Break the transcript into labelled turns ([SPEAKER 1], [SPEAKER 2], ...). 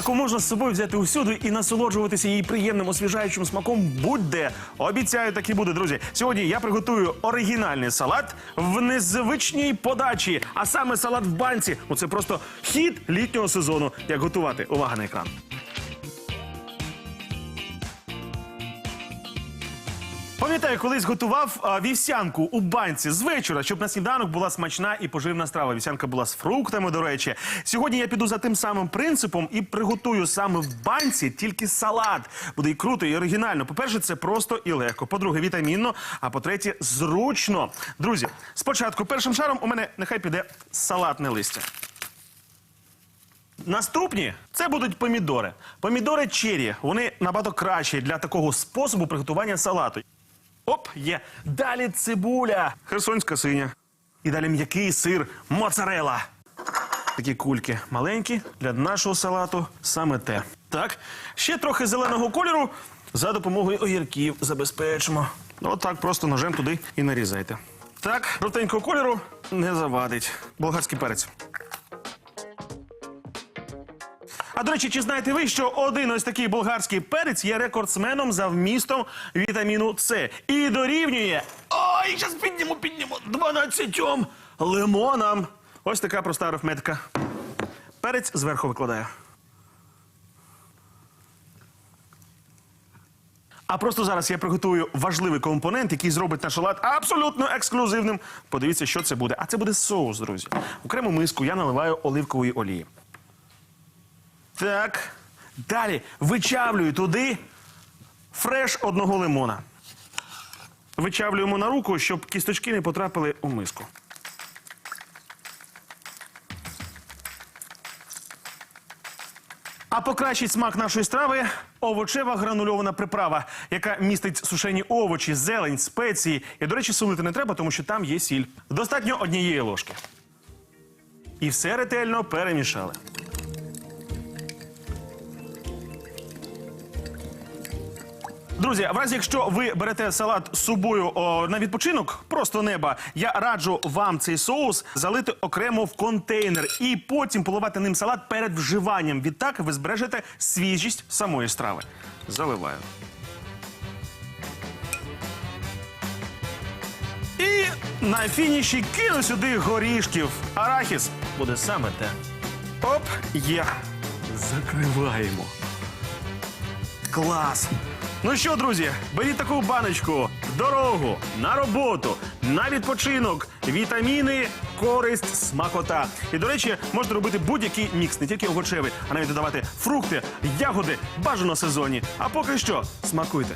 [SPEAKER 1] яку можна з собою взяти усюди і насолоджуватися її приємним освіжаючим смаком будь-де. Обіцяю, так і буде, друзі. Сьогодні я приготую оригінальний салат в незвичній подачі, а саме салат в банці. Ну це просто хід літнього сезону. Як готувати? Увага на екран. Пам'ятаю, колись готував а, вівсянку у банці з вечора, щоб на сніданок була смачна і поживна страва. Вівсянка була з фруктами, до речі. Сьогодні я піду за тим самим принципом і приготую саме в банці тільки салат. Буде і круто, і оригінально. По-перше, це просто і легко. По-друге, вітамінно. А по-третє, зручно. Друзі, спочатку першим шаром у мене нехай піде салатне листя. Наступні це будуть помідори. Помідори чері. Вони набагато кращі для такого способу приготування салату. Оп, є. Далі цибуля, херсонська синя. І далі м'який сир, моцарела. Такі кульки маленькі для нашого салату саме те. Так, ще трохи зеленого кольору за допомогою огірків забезпечимо. Ну, От просто ножем туди і нарізайте. Так, жовтенького кольору не завадить. Болгарський перець. А до речі, чи знаєте ви, що один ось такий болгарський перець є рекордсменом за вмістом вітаміну С і дорівнює. Ой, зараз підніму, підніму 12 лимонам. Ось така проста арифметика. Перець зверху викладаю. А просто зараз я приготую важливий компонент, який зробить наш салат абсолютно ексклюзивним. Подивіться, що це буде. А це буде соус, друзі. Окрему миску я наливаю оливкової олії. Так. Далі вичавлюю туди фреш одного лимона. Вичавлюємо на руку, щоб кісточки не потрапили у миску. А покращить смак нашої страви овочева гранульована приправа, яка містить сушені овочі, зелень, спеції. І, до речі, солити не треба, тому що там є сіль. Достатньо однієї ложки. І все ретельно перемішали. Друзі, в разі якщо ви берете салат з собою о, на відпочинок, просто неба, я раджу вам цей соус залити окремо в контейнер і потім поливати ним салат перед вживанням. Відтак ви збережете свіжість самої страви. Заливаю. І на фініші кину сюди горішків. Арахіс буде саме те. Оп, є. Закриваємо. Клас! Ну що, друзі, беріть таку баночку, дорогу, на роботу, на відпочинок, вітаміни, користь, смакота. І, до речі, можна робити будь-який мікс, не тільки овочевий, а навіть додавати фрукти, ягоди, бажано сезонні. А поки що, смакуйте.